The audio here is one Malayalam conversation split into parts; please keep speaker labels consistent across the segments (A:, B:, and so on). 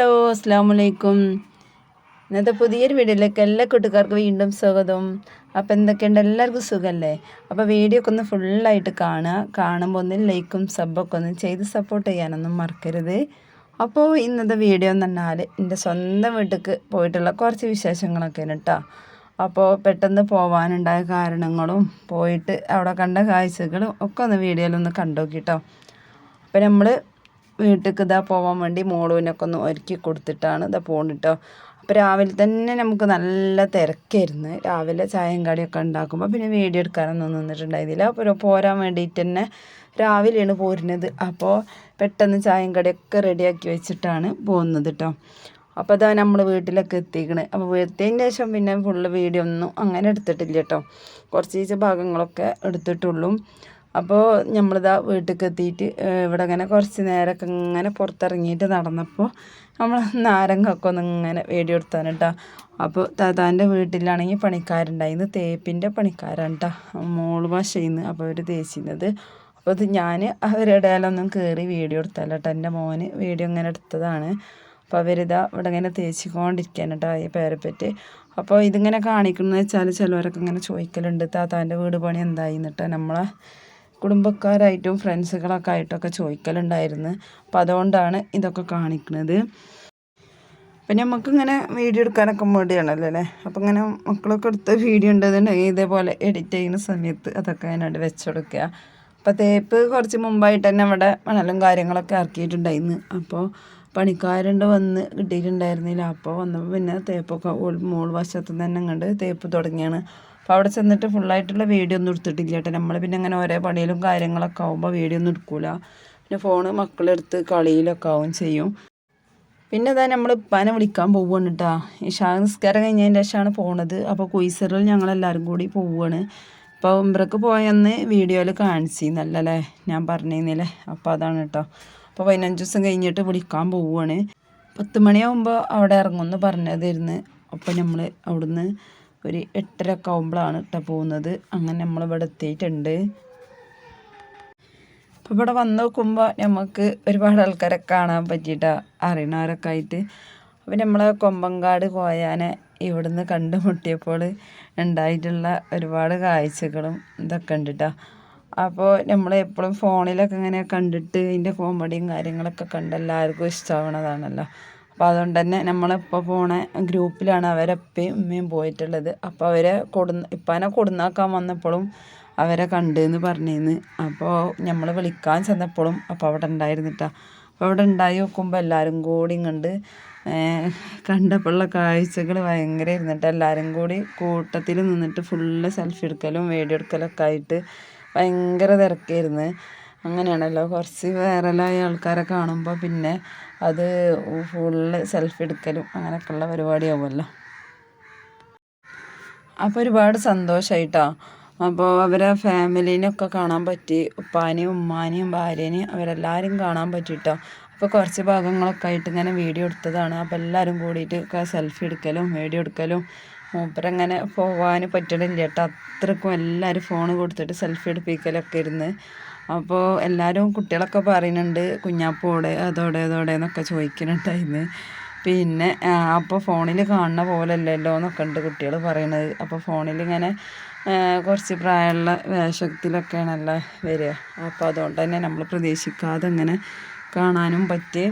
A: ഹലോ അസ്സാം വലൈക്കും ഇന്നത്തെ പുതിയൊരു വീഡിയോയിലേക്ക് എല്ലാ കൂട്ടുകാർക്കും വീണ്ടും സ്വാഗതം. അപ്പോൾ എന്തൊക്കെയുണ്ട്? എല്ലാവർക്കും സുഖമല്ലേ അപ്പോൾ വീഡിയോ ഒക്കെ ഒന്ന് ഫുള്ളായിട്ട് കാണുക. കാണുമ്പോൾ ഒന്ന് ലൈക്കും സബ്ബൊക്കെ ഒന്ന് ചെയ്ത് സപ്പോർട്ട് ചെയ്യാനൊന്നും മറക്കരുത്. അപ്പോൾ ഇന്നത്തെ വീഡിയോ എന്ന് പറഞ്ഞാൽ എന്റെ സ്വന്തം വീട്ടിലേക്ക് പോയിട്ടുള്ള കുറച്ച് വിശേഷങ്ങളൊക്കെയാണ് കേട്ടോ അപ്പോൾ പെട്ടെന്ന് പോകാനുണ്ടായ കാരണങ്ങളും പോയിട്ട് അവിടെ കണ്ട കാഴ്ചകളും ഒക്കെ ഒന്ന് വീഡിയോയിലൊന്ന് കണ്ടോക്കിട്ടോ അപ്പോൾ നമ്മൾ വീട്ടിലേക്ക് ഇതാ പോകാൻ വേണ്ടി മോളുവിനൊക്കെ ഒന്ന് ഒരുക്കി കൊടുത്തിട്ടാണ് ഇതാ പോണിട്ടോ. അപ്പോൾ രാവിലെ തന്നെ നമുക്ക് നല്ല തിരക്കായിരുന്നു. രാവിലെ ചായയും കടിയൊക്കെ ഉണ്ടാക്കുമ്പോൾ പിന്നെ വീഡിയോ എടുക്കാനൊന്നും നിന്നിട്ടുണ്ടായിരുന്നില്ല. അപ്പോൾ പോരാൻ വേണ്ടിയിട്ട് തന്നെ രാവിലെയാണ് പോരുന്നത്. അപ്പോൾ പെട്ടെന്ന് ചായയും കടിയൊക്കെ റെഡിയാക്കി വെച്ചിട്ടാണ് പോകുന്നത് കേട്ടോ അപ്പോൾ അതാ നമ്മൾ വീട്ടിലൊക്കെ എത്തിക്കണേ. അപ്പോൾ എത്തിയതിന് ശേഷം പിന്നെ ഫുള്ള് വീഡിയോ ഒന്നും അങ്ങനെ എടുത്തിട്ടില്ല കേട്ടോ കുറച്ച് ഭാഗങ്ങളൊക്കെ എടുത്തിട്ടുള്ളൂ. അപ്പോൾ നമ്മളിതാ വീട്ടിലേക്ക് എത്തിയിട്ട് ഇവിടെ ഇങ്ങനെ കുറച്ച് നേരമൊക്കെ ഇങ്ങനെ പുറത്തിറങ്ങിയിട്ട് നടന്നപ്പോൾ നമ്മൾ നാരങ്ങൊക്കെ ഒന്ന് ഇങ്ങനെ വേടി കൊടുത്താണ് കേട്ടോ അപ്പോൾ താത്താന്റെ വീട്ടിലാണെങ്കിൽ പണിക്കാരുണ്ടായിരുന്നു തേപ്പിന്റെ പണിക്കാരാണ് കേട്ടോ മോൾ ഭാഷയിന്ന് അപ്പോൾ അവർ തേച്ചിരുന്നത് അപ്പോൾ അത് ഞാൻ അവരുടെ ഇടയിലൊന്നും കയറി വീഡിയോ എടുത്തല്ല കേട്ടോ എന്റെ മോന് വീഡിയോ ഇങ്ങനെ എടുത്തതാണ്. അപ്പോൾ അവരിതാ ഇവിടെ ഇങ്ങനെ തേച്ചിക്കൊണ്ടിരിക്കുകയാണ് കേട്ടോ ഈ പേരെപ്പറ്റി. അപ്പോൾ ഇതിങ്ങനെ കാണിക്കുന്നത് വെച്ചാൽ ചിലവരൊക്കെ ഇങ്ങനെ ചോദിക്കലുണ്ട് താത്താന്റെ വീട് പണി എന്തായി എന്നിട്ട് നമ്മളെ കുടുംബക്കാരായിട്ടും ഫ്രണ്ട്സുകളൊക്കെ ആയിട്ടൊക്കെ ചോദിക്കലുണ്ടായിരുന്നു. അപ്പോൾ അതുകൊണ്ടാണ് ഇതൊക്കെ കാണിക്കുന്നത് പിന്നെ നമുക്കിങ്ങനെ വീഡിയോ എടുക്കാനൊക്കെ മടിയാണല്ലോ അല്ലേ? അപ്പോൾ ഇങ്ങനെ മക്കളൊക്കെ എടുത്ത വീഡിയോ ഉണ്ടെന്നുണ്ടെങ്കിൽ ഇതേപോലെ എഡിറ്റ് ചെയ്യുന്ന സമയത്ത് അതൊക്കെ അതിനോട് വെച്ചുകൊടുക്കുക അപ്പോൾ തേപ്പ് കുറച്ച് മുമ്പായിട്ട് തന്നെ അവിടെ മണലും കാര്യങ്ങളൊക്കെ ഇറക്കിയിട്ടുണ്ടായിരുന്നു. അപ്പോൾ പണിക്കാരുണ്ട് വന്ന് കിട്ടിയിട്ടുണ്ടായിരുന്നില്ല. അപ്പോൾ വന്നപ്പോൾ പിന്നെ തേപ്പൊക്കെ മോൾ വശത്ത് തന്നെ കണ്ട് തേപ്പ് തുടങ്ങിയാണ്. അപ്പോൾ അവിടെ ചെന്നിട്ട് ഫുള്ളായിട്ടുള്ള വീഡിയോ ഒന്നും എടുത്തിട്ടില്ല കേട്ടോ. നമ്മൾ പിന്നെ അങ്ങനെ ഓരോ പണിയിലും കാര്യങ്ങളൊക്കെ ആകുമ്പോൾ വീഡിയോ ഒന്നും എടുക്കൂല. പിന്നെ ഫോണ് മക്കളെടുത്ത് കളിയിലൊക്കെ ആവും ചെയ്യും. പിന്നെ അതാ നമ്മൾ ഉപ്പാനെ വിളിക്കാൻ പോവുകയാണ് കേട്ടോ. ഇഷാ നിസ്കാരം കഴിഞ്ഞതിന്റെ ശേഷമാണ് പോണത്. അപ്പോൾ കുയിസറിൽ ഞങ്ങളെല്ലാവരും കൂടി പോവുകയാണ് അപ്പോൾ ഉംറക്ക് പോയെന്ന് വീഡിയോയിൽ കാണിച്ചിരുന്നല്ലേ ഞാൻ പറഞ്ഞിരുന്നില്ലേ? അപ്പോൾ അതാണ് കേട്ടോ. അപ്പോൾ പതിനഞ്ച് ദിവസം കഴിഞ്ഞിട്ട് വിളിക്കാൻ പോവുകയാണ് പത്ത് മണിയാകുമ്പോൾ അവിടെ ഇറങ്ങുമെന്ന് പറഞ്ഞതായിരുന്നു. അപ്പോൾ നമ്മൾ അവിടുന്ന് ഒരു എട്ടര ഒക്കെ ആകുമ്പോഴാണ് കേട്ടോ പോകുന്നത്. അങ്ങനെ നമ്മൾ ഇവിടെ എത്തിയിട്ടുണ്ട്. അപ്പോൾ ഇവിടെ വന്ന് നോക്കുമ്പോൾ നമുക്ക് ഒരുപാട് ആൾക്കാരെ കാണാൻ പറ്റിയിട്ടാണ് അറിയണവരൊക്കെ ആയിട്ട്. അപ്പോൾ നമ്മൾ കൊമ്പങ്കാട് കോയാനെ ഇവിടുന്ന് കണ്ടുമുട്ടിയപ്പോൾ ഉണ്ടായിട്ടുള്ള ഒരുപാട് കാഴ്ചകളും ഇതൊക്കെ ഉണ്ട് കേട്ടോ അപ്പോൾ നമ്മൾ എപ്പോഴും ഫോണിലൊക്കെ ഇങ്ങനെ കണ്ടിട്ട് ഇതിന്റെ കോമഡിയും കാര്യങ്ങളൊക്കെ കണ്ട് എല്ലാവർക്കും ഇഷ്ടമാവണതാണല്ലോ അപ്പോൾ അതുകൊണ്ട് തന്നെ നമ്മളിപ്പോൾ പോണ ഗ്രൂപ്പിലാണ് അവരപ്പയും ഉമ്മയും പോയിട്ടുള്ളത്. അപ്പോൾ അവരെ കൊടുന്ന് ഇപ്പാനെ കൊടുന്നാക്കാൻ വന്നപ്പോഴും അവരെ കണ്ടെന്ന് പറഞ്ഞിരുന്നു അപ്പോൾ നമ്മൾ വിളിക്കാൻ ചെന്നപ്പോഴും അപ്പോൾ അവിടെ ഉണ്ടായിരുന്നിട്ടാ. അപ്പോൾ അവിടെ ഉണ്ടായി നോക്കുമ്പോൾ എല്ലാവരും കൂടി കണ്ട് കണ്ടപ്പോഴുള്ള കാഴ്ചകൾ ഭയങ്കര ഇരുന്നിട്ട് എല്ലാവരും കൂടി കൂട്ടത്തിൽ നിന്നിട്ട് ഫുള്ള് സെൽഫി എടുക്കലും വീഡിയോ എടുക്കലൊക്കെ ആയിട്ട് ഭയങ്കര തിരക്കായിരുന്നു. അങ്ങനെയാണല്ലോ കുറച്ച് വൈറലായ ആൾക്കാരെ കാണുമ്പോൾ പിന്നെ അത് ഫുള്ള് സെൽഫി എടുക്കലും അങ്ങനെയൊക്കെയുള്ള പരിപാടിയാവുമല്ലോ. അപ്പോൾ ഒരുപാട് സന്തോഷമായിട്ടോ അപ്പോൾ അവരെ ഫാമിലീനെയൊക്കെ കാണാൻ പറ്റി. ഉപ്പാനെയും ഉമ്മാനെയും ഭാര്യേനെയും അവരെല്ലാവരും കാണാൻ പറ്റിയിട്ടോ. അപ്പോൾ കുറച്ച് ഭാഗങ്ങളൊക്കെ ആയിട്ട് ഇങ്ങനെ വീഡിയോ എടുത്തതാണ്. അപ്പോൾ എല്ലാവരും കൂടിയിട്ട് സെൽഫി എടുക്കലും വീഡിയോ എടുക്കലും മൂപ്പരങ്ങനെ പോകാൻ പറ്റണില്ല കേട്ടോ അത്രക്കും എല്ലാവരും ഫോൺ കൊടുത്തിട്ട് സെൽഫി എടുപ്പിക്കലൊക്കെ ഇരുന്ന് അപ്പോൾ എല്ലാവരും കുട്ടികളൊക്കെ പറയുന്നുണ്ട് കുഞ്ഞാപ്പോടെ അതോടെ അതോടെ എന്നൊക്കെ ചോദിക്കുന്നുണ്ടായിരുന്നു പിന്നെ അപ്പോൾ ഫോണിൽ കാണുന്ന പോലെ അല്ലല്ലോ എന്നൊക്കെ ഉണ്ട് കുട്ടികൾ പറയണത്. അപ്പോൾ ഫോണിൽ ഇങ്ങനെ കുറച്ച് പ്രായമുള്ള വേഷത്തിലൊക്കെയാണല്ലോ വരിക. അപ്പോൾ അതുകൊണ്ട് തന്നെ നമ്മൾ പ്രതീക്ഷിക്കാതെ ഇങ്ങനെ കാണാനും പറ്റി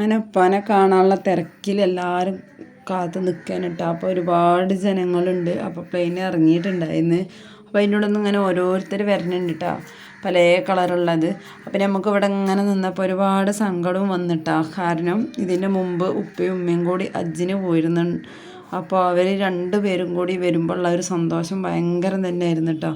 A: അങ്ങനെ ഉപ്പാനെ കാണാനുള്ള തിരക്കിൽ എല്ലാവരും കാത്ത് നിൽക്കാനിട്ട് അപ്പോൾ ഒരുപാട് ജനങ്ങളുണ്ട്. അപ്പോൾ പ്ലെയിൻ ഇറങ്ങിയിട്ടുണ്ടായിരുന്നു. അപ്പോൾ അതിന്റെ ഉള്ളിൽ ഇങ്ങനെ ഓരോരുത്തർ വരുന്നുണ്ട് കേട്ടോ പല കളറുള്ളത് അപ്പം നമുക്ക് ഇവിടെ ഇങ്ങനെ നിന്നപ്പോൾ ഒരുപാട് സങ്കടവും വന്നിട്ടാ. കാരണം ഇതിന്റെ മുമ്പ് ഉപ്പയും ഉമ്മയും കൂടി അജ്ജിന് പോയിരുന്നു. അപ്പോൾ അവർ രണ്ടുപേരും കൂടി വരുമ്പോൾ ഉള്ള ഒരു സന്തോഷം ഭയങ്കരം തന്നെയായിരുന്നു കേട്ടോ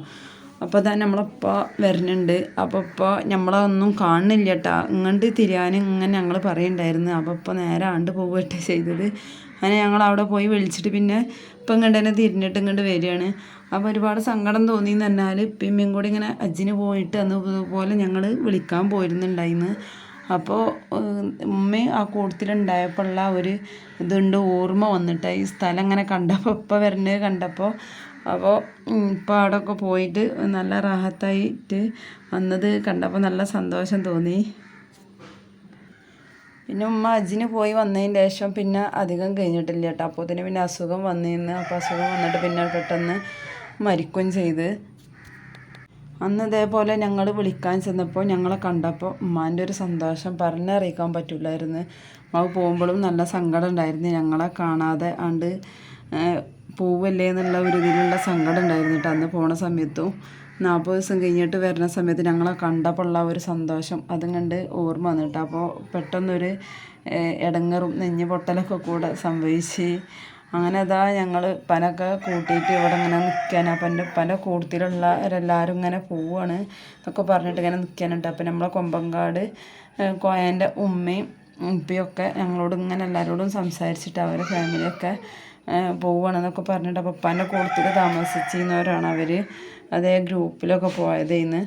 A: അപ്പോൾ തന്നെ നമ്മളപ്പ വരുന്നുണ്ട്. അപ്പോൾ ഇപ്പോൾ നമ്മളൊന്നും കാണുന്നില്ല കേട്ടോ ഇങ്ങോട്ട് തിരിയാൻ ഇങ്ങനെ ഞങ്ങൾ പറയുന്നുണ്ടായിരുന്നു അപ്പോൾ ഇപ്പോൾ നേരെ ആണ്ട് പോവുകട്ടെ ചെയ്തത്. അങ്ങനെ ഞങ്ങൾ അവിടെ പോയി വിളിച്ചിട്ട് പിന്നെ ഇപ്പം ഇങ്ങോട്ട് തന്നെ തിരിഞ്ഞിട്ട് ഇങ്ങോട്ട് വരികയാണ്. അപ്പോൾ ഒരുപാട് സങ്കടം തോന്നി എന്ന് പറഞ്ഞാൽ പിന്നെയും കൂടി ഇങ്ങനെ അജ്ജിന് പോയിട്ട് അന്ന് പോലെ ഞങ്ങൾ വിളിക്കാൻ പോയിരുന്നുണ്ടായിരുന്നു അപ്പോൾ ഉമ്മ ആ കൂട്ടത്തിലുണ്ടായപ്പോഴുള്ള ഒരു ഇതുണ്ട് ഓർമ്മ വന്നിട്ട് ഈ സ്ഥലം ഇങ്ങനെ കണ്ടപ്പോൾ ഇപ്പം വരുന്നത് കണ്ടപ്പോൾ അപ്പോൾ ഇപ്പോൾ അവിടെയൊക്കെ പോയിട്ട് നല്ല റാഹത്തായിട്ട് വന്നത് കണ്ടപ്പോൾ നല്ല സന്തോഷം തോന്നി. പിന്നെ ഉമ്മ അജിന് പോയി വന്നതിന് ശേഷം പിന്നെ അധികം കഴിഞ്ഞിട്ടില്ല കേട്ടോ. അപ്പോൾ തന്നെ പിന്നെ അസുഖം വന്നിരുന്നു അപ്പോൾ അസുഖം വന്നിട്ട് പിന്നെ പെട്ടെന്ന് മരിക്കുകയും ചെയ്ത്. അന്ന് ഇതേപോലെ ഞങ്ങൾ വിളിക്കാൻ ചെന്നപ്പോൾ ഞങ്ങളെ കണ്ടപ്പോൾ ഉമ്മാന്റെ ഒരു സന്തോഷം പറഞ്ഞറിയിക്കാൻ പറ്റില്ലായിരുന്നു അവ പോകുമ്പോഴും നല്ല സങ്കടം ഉണ്ടായിരുന്നു ഞങ്ങളെ കാണാതെ ആണ്ട് പോവല്ലേ എന്നുള്ള ഒരു ഇതിലുള്ള സങ്കടം ഉണ്ടായിരുന്നു കേട്ടോ. അന്ന് പോണ സമയത്തും നാൽപ്പത് ദിവസം കഴിഞ്ഞിട്ട് വരുന്ന സമയത്ത് ഞങ്ങളെ കണ്ടപ്പുള്ള ഒരു സന്തോഷം അതും കണ്ട് ഓർമ്മ വന്നിട്ട് അപ്പോൾ പെട്ടെന്നൊരു ഇടങ്ങറും നെഞ്ഞ് പൊട്ടലൊക്കെ കൂടെ സംഭവിച്ച്. അങ്ങനെ അതാ ഞങ്ങൾ പനൊക്കെ കൂട്ടിയിട്ട് ഇവിടെ ഇങ്ങനെ നിൽക്കാൻ അപ്പം എന്റെ പല കൂട്ടത്തിലുള്ളവരെല്ലാവരും ഇങ്ങനെ പോവുകയാണ് എന്നൊക്കെ പറഞ്ഞിട്ട് ഇങ്ങനെ നിൽക്കാനുണ്ട് അപ്പം നമ്മളെ കൊമ്പങ്കാട് കോയന്റെ ഉമ്മയും ഉപ്പയൊക്കെ ഞങ്ങളോട് ഇങ്ങനെ എല്ലാവരോടും സംസാരിച്ചിട്ട് അവരെ ഫാമിലിയൊക്കെ പോവുകയാണെന്നൊക്കെ പറഞ്ഞിട്ട് അപ്പോൾ ഉപ്പാന്റെ കൂട്ടത്തിൽ താമസിച്ചിരുന്നവരാണ് അവർ അതേ ഗ്രൂപ്പിലൊക്കെ പോയതേന്ന്.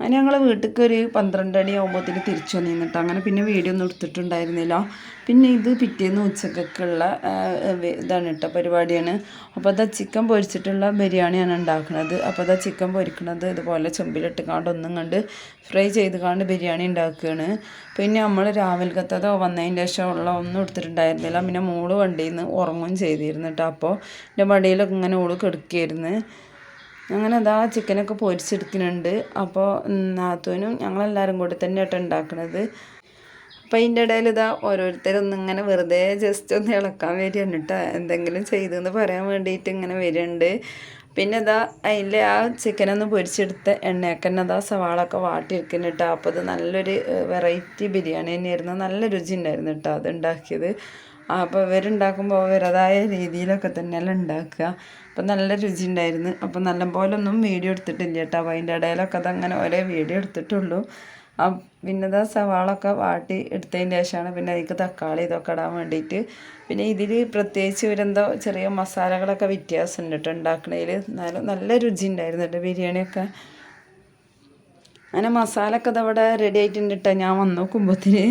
A: അങ്ങനെ ഞങ്ങൾ വീട്ടിലേക്ക് ഒരു പന്ത്രണ്ട് മണി ആകുമ്പോഴത്തേക്ക് തിരിച്ചു വന്നിരുന്നിട്ട് അങ്ങനെ പിന്നെ വീഡിയോ ഒന്നും എടുത്തിട്ടുണ്ടായിരുന്നില്ല. പിന്നെ ഇത് പിറ്റേന്ന് ഉച്ചക്കൊക്കെയുള്ള ഇതാണ് കേട്ടോ പരിപാടിയാണ്. അപ്പോൾ അതാ ചിക്കൻ പൊരിച്ചിട്ടുള്ള ബിരിയാണിയാണ് ഉണ്ടാക്കുന്നത് അപ്പോൾ അതാ ചിക്കൻ പൊരിക്കുന്നത് ഇതുപോലെ ചെമ്പിലിട്ട് കാണ്ട് ഒന്നും കണ്ട് ഫ്രൈ ചെയ്ത് കാണ്ട് ബിരിയാണി ഉണ്ടാക്കുകയാണ് പിന്നെ നമ്മൾ രാവിലത്തെ വന്നതിന്റെ ശേഷം ഉള്ള ഒന്നും എടുത്തിട്ടുണ്ടായിരുന്നില്ല. പിന്നെ മോൾ വണ്ടിയിൽ നിന്ന് ഉറങ്ങുകയും ചെയ്തിരുന്നു കേട്ടോ അപ്പോൾ എന്റെ മടിയിലൊക്കെ ഇങ്ങനെ ഓൾ കിടക്കുകയായിരുന്നു അങ്ങനെ അതാ ചിക്കനൊക്കെ പൊരിച്ചെടുക്കുന്നുണ്ട് അപ്പോൾ നാത്തൂനും ഞങ്ങളെല്ലാവരും കൂടി തന്നെ ആട്ടോ ഉണ്ടാക്കുന്നത് അപ്പോൾ അതിന്റെ ഇടയിൽ ഇതാ ഓരോരുത്തരൊന്നും ഇങ്ങനെ വെറുതെ ജസ്റ്റ് ഒന്ന് ഇളക്കാൻ വരികയാണ് കേട്ടോ എന്തെങ്കിലും ചെയ്തെന്ന് പറയാൻ വേണ്ടിയിട്ട് ഇങ്ങനെ വരുന്നുണ്ട് പിന്നെ ഇതാ അതിന്റെ ആ ചിക്കനൊന്ന് പൊരിച്ചെടുത്ത എണ്ണയൊക്കെ അതാ സവാളൊക്കെ വാട്ടിയെടുക്കുന്നു കേട്ടോ അപ്പോൾ അത് നല്ലൊരു വെറൈറ്റി ബിരിയാണി തന്നെയായിരുന്നു. നല്ല രുചി ഉണ്ടായിരുന്നു കേട്ടോ അത് ഉണ്ടാക്കിയത്. അപ്പോൾ ഇവരുണ്ടാക്കുമ്പോൾ അവരതായ രീതിയിലൊക്കെ തന്നെയല്ല ഉണ്ടാക്കുക. അപ്പം നല്ല രുചി ഉണ്ടായിരുന്നു. അപ്പം നല്ലപോലെ ഒന്നും വീഡിയോ എടുത്തിട്ടില്ല കേട്ടോ. അപ്പോൾ അതിന്റെ ഇടയിലൊക്കെ അതങ്ങനെ ഒരേ വീഡിയോ എടുത്തിട്ടുള്ളൂ. ആ പിന്നെ ഇതാ സവാളൊക്കെ വാട്ടി എടുത്തതിന് ശേഷമാണ് പിന്നെ അതിക്ക് തക്കാളി ഇതൊക്കെ ഇടാൻ വേണ്ടിയിട്ട്. പിന്നെ ഇതിൽ പ്രത്യേകിച്ച് ഇവരെന്തോ ചെറിയ മസാലകളൊക്കെ വ്യത്യാസമുണ്ട് കേട്ടോ ഉണ്ടാക്കണതിൽ എന്നാലും നല്ല രുചി ഉണ്ടായിരുന്നു കേട്ടോ ബിരിയാണിയൊക്കെ. അങ്ങനെ മസാലയൊക്കെ ഇതവിടെ റെഡി ആയിട്ടുണ്ട് കേട്ടോ. ഞാൻ വന്ന് നോക്കുമ്പോഴത്തേന്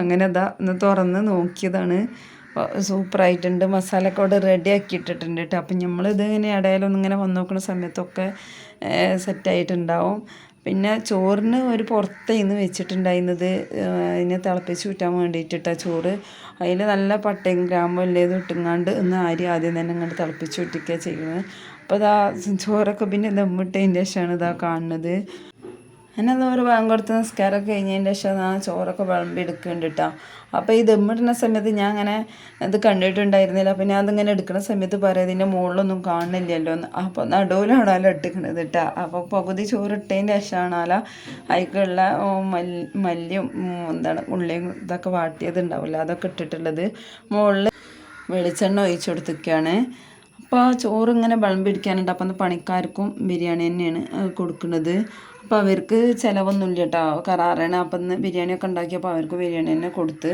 A: അങ്ങനെ ഇതാ ഒന്ന് തുറന്ന് നോക്കിയതാണ്. സൂപ്പറായിട്ടുണ്ട് മസാലയൊക്കെ അവിടെ റെഡി ആക്കി ഇട്ടിട്ടുണ്ട് കേട്ടോ അപ്പം നമ്മളിത് ഇങ്ങനെ ഇടയിലൊന്നും ഇങ്ങനെ വന്നു നോക്കുന്ന സമയത്തൊക്കെ സെറ്റായിട്ടുണ്ടാവും പിന്നെ ചോറിന് ഒരു പുറത്തേന്ന് വെച്ചിട്ടുണ്ടായിരുന്നത് അതിനെ തിളപ്പിച്ച് ഊറ്റാൻ വേണ്ടിയിട്ടിട്ട ചോറ്. അതിൽ നല്ല പട്ടയും ഗ്രാമ്പും എല്ലാം ഇട്ടുങ്ങാണ്ട് ഒന്ന് ആരി ആദ്യം തന്നെ ഇങ്ങോട്ട് തിളപ്പിച്ച് ഊറ്റിക്കുക ചെയ്യുന്നത് അപ്പോൾ അതാ ചോറൊക്കെ പിന്നെ ദമ്മിട്ടതിന്റെ ശേഷമാണ് ഇതാ കാണുന്നത്. അങ്ങനെ ഒരു ബാങ്ക് കൊടുത്ത് നിസ്കാരമൊക്കെ കഴിഞ്ഞതിന്റെ ശേഷം ആ ചോറൊക്കെ വിളമ്പി എടുക്കുന്നുണ്ട് കേട്ടോ അപ്പോൾ ഈ ദമ്മിടുന്ന സമയത്ത് ഞാൻ അങ്ങനെ ഇത് കണ്ടിട്ടുണ്ടായിരുന്നില്ല. അപ്പം ഞാൻ അതിങ്ങനെ എടുക്കുന്ന സമയത്ത് പറയാം ഇതിന്റെ മുകളിലൊന്നും കാണുന്നില്ലല്ലോ. എന്ന്. അപ്പോൾ നടുവിലാണല്ലോ ഇട്ടിക്കണത് കേട്ടോ അപ്പോൾ പകുതി ചോറ് ഇട്ടതിന്റെ ശേഷമാണല്ലോ അതിക്കുള്ള മല്ലിയും എന്താണ് ഉള്ളിയും ഇതൊക്കെ വാട്ടിയത് ഉണ്ടാവില്ല അതൊക്കെ ഇട്ടിട്ടുള്ളത് മുകളിൽ വെളിച്ചെണ്ണ ഒഴിച്ചു കൊടുത്തിരിക്കുകയാണ്. അപ്പോൾ ചോറ് ഇങ്ങനെ വിളമ്പിടിക്കാനുണ്ട് അപ്പം പണിക്കാർക്കും ബിരിയാണി തന്നെയാണ് കൊടുക്കുന്നത്. അപ്പോൾ അവർക്ക് ചിലവൊന്നുമില്ല കേട്ടോ കറാറാണ്. അപ്പം ഇന്ന് ബിരിയാണിയൊക്കെ ഉണ്ടാക്കിയപ്പോൾ അവർക്ക് ബിരിയാണി തന്നെ കൊടുത്ത്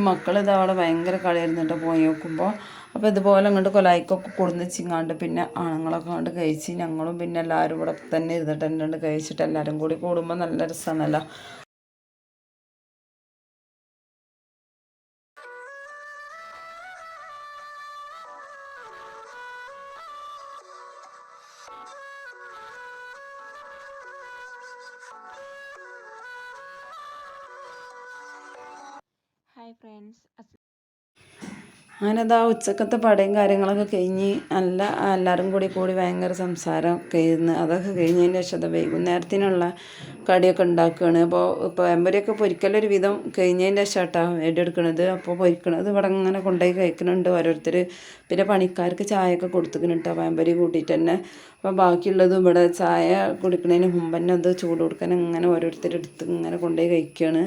A: മക്കൾ ഇത് അവിടെ ഭയങ്കര കളിയായിരുന്നു കേട്ടോ പോയി നോക്കുമ്പോൾ അപ്പോൾ ഇതുപോലെ അങ്ങോട്ട് കൊലായിക്കൊക്കെ കൊടുന്ന് ചിങ്ങാണ്ട് പിന്നെ ആണുങ്ങളൊക്കെ അങ്ങോട്ട് കഴിച്ച് ഞങ്ങളും പിന്നെ എല്ലാവരും ഇവിടെ തന്നെ ഇരുന്നിട്ട് എന്നെ കഴിച്ചിട്ട് എല്ലാവരും കൂടി കൂടുമ്പോൾ നല്ല രസമാണല്ലോ അങ്ങനെ അതാ ഉച്ചക്കത്തെ പടയും കാര്യങ്ങളൊക്കെ കഴിഞ്ഞ് നല്ല എല്ലാവരും കൂടി കൂടി ഭയങ്കര സംസാരം ഒക്കെ ഇരുന്ന് അതൊക്കെ കഴിഞ്ഞതിന് ശേഷം വൈകുന്നേരത്തിനുള്ള കടിയൊക്കെ ഉണ്ടാക്കുകയാണ് അപ്പോൾ ഇപ്പോൾ എമ്പരിയൊക്കെ പൊരിക്കലൊരു വിധം കഴിഞ്ഞതിന്റെ ശേഷമാണ് എടുക്കണത് അപ്പോൾ പൊരിക്കണത് ഇവിടെ ഇങ്ങനെ കൊണ്ടുപോയി കഴിക്കുന്നുണ്ട് ഓരോരുത്തർ പിന്നെ പണിക്കാർക്ക് ചായയൊക്കെ കൊടുത്തിട്ടുണ്ട് അപ്പോൾ എമ്പരി കൂട്ടിയിട്ട് തന്നെ. അപ്പോൾ ബാക്കിയുള്ളത് ഇവിടെ ചായ കുടിക്കുന്നതിന് മുമ്പ് തന്നെ അത് ചൂട് കൊടുക്കാൻ ഇങ്ങനെ ഓരോരുത്തരെടുത്ത് ഇങ്ങനെ കൊണ്ടുപോയി കഴിക്കുകയാണ്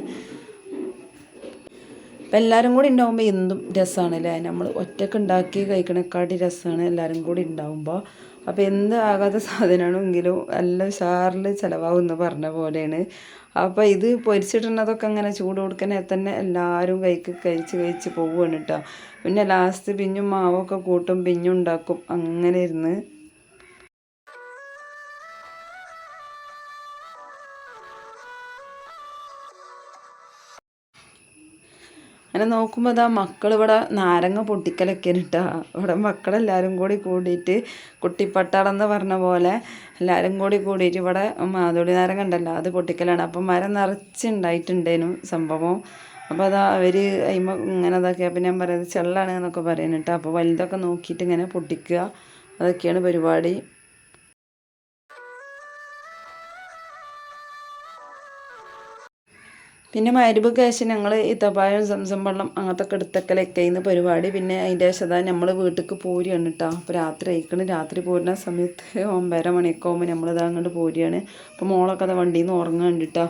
A: അപ്പം എല്ലാവരും കൂടി ഉണ്ടാകുമ്പോൾ എന്തും രസമാണ് അല്ലേ നമ്മൾ ഒറ്റയ്ക്ക് ഉണ്ടാക്കി കഴിക്കണേക്കാട്ടി രസമാണ് എല്ലാവരും കൂടി ഉണ്ടാകുമ്പോൾ അപ്പോൾ എന്ത് ആകാത്ത സാധനമാണെങ്കിലും എല്ലാം ഉഷാറിൽ ചിലവാകും എന്ന് പറഞ്ഞ പോലെയാണ്. അപ്പോൾ ഇത് പൊരിച്ചിട്ടുള്ളതൊക്കെ അങ്ങനെ ചൂട് കൊടുക്കണേ തന്നെ എല്ലാവരും കൈക്ക് കഴിച്ച് കഴിച്ച് പോവുകയാണ് കേട്ടോ പിന്നെ ലാസ്റ്റ് പിഞ്ഞും മാവൊക്കെ കൂട്ടും പിഞ്ഞും ഉണ്ടാക്കും അങ്ങനെ ഇരുന്ന് അങ്ങനെ നോക്കുമ്പോൾ അതാ മക്കൾ ഇവിടെ നാരങ്ങ പൊട്ടിക്കലൊക്കെ ഇട്ടാ ഇവിടെ മക്കളെല്ലാവരും കൂടി കൂടിയിട്ട് കുട്ടിപ്പട്ടാളം എന്ന് പറഞ്ഞ പോലെ എല്ലാവരും കൂടി കൂടിയിട്ട് ഇവിടെ മാതോടി നാരങ്ങ ഉണ്ടല്ലോ അത് പൊട്ടിക്കലാണ്. അപ്പം മരം നിറച്ചുണ്ടായിട്ടുണ്ടേനു സംഭവം. അപ്പോൾ അതാ അവർ അതിമ ഇങ്ങനെ അതൊക്കെ അപ്പം ഞാൻ പറയുന്നത് ചെള്ളാണ് എന്നൊക്കെ പറയുന്നുണ്ട് അപ്പോൾ വലുതൊക്കെ നോക്കിയിട്ട് ഇങ്ങനെ പൊട്ടിക്കുക. അതൊക്കെയാണ് പരിപാടി. പിന്നെ മരുഭ ശേഷം ഞങ്ങൾ ഇത്തപ്പായം സംസം വെള്ളം അങ്ങനത്തെ ഒക്കെ ഇന്ന് പരിപാടി. പിന്നെ അതിന്റെ ശേഷം അതാ നമ്മൾ വീട്ടിലേക്ക് പോരുകയാണ് കേട്ടോ അപ്പോൾ രാത്രി അയക്കണം. രാത്രി പോരുന്ന സമയത്ത് ഒമ്പതര മണിയൊക്കെ ആകുമ്പോൾ നമ്മളിത് അങ്ങോട്ട് പോരുകയാണ് അപ്പോൾ മോളൊക്കെ അത് വണ്ടിയിൽ നിന്ന് ഉറങ്ങാണ്ട് കേട്ടോ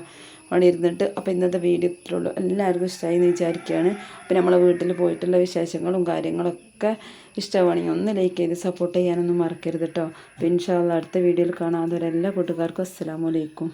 A: അവിടെ ഇരുന്നിട്ട് അപ്പോൾ ഇന്നത്തെ വീഡിയോ ഇത്രയുള്ളൂ എല്ലാവർക്കും ഇഷ്ടമായി എന്ന് വിചാരിക്കുകയാണ് അപ്പോൾ നമ്മളെ വീട്ടിൽ പോയിട്ടുള്ള വിശേഷങ്ങളും കാര്യങ്ങളൊക്കെ ഇഷ്ടമാണെങ്കിൽ ഒന്ന് ലൈക്ക് ചെയ്ത് സപ്പോർട്ട് ചെയ്യാനൊന്നും മറക്കരുത് കേട്ടോ അപ്പോൾ ഇൻഷാല്ല അടുത്ത വീഡിയോയിൽ കാണാതെ എല്ലാ കൂട്ടുകാർക്കും അസ്സാമലൈക്കും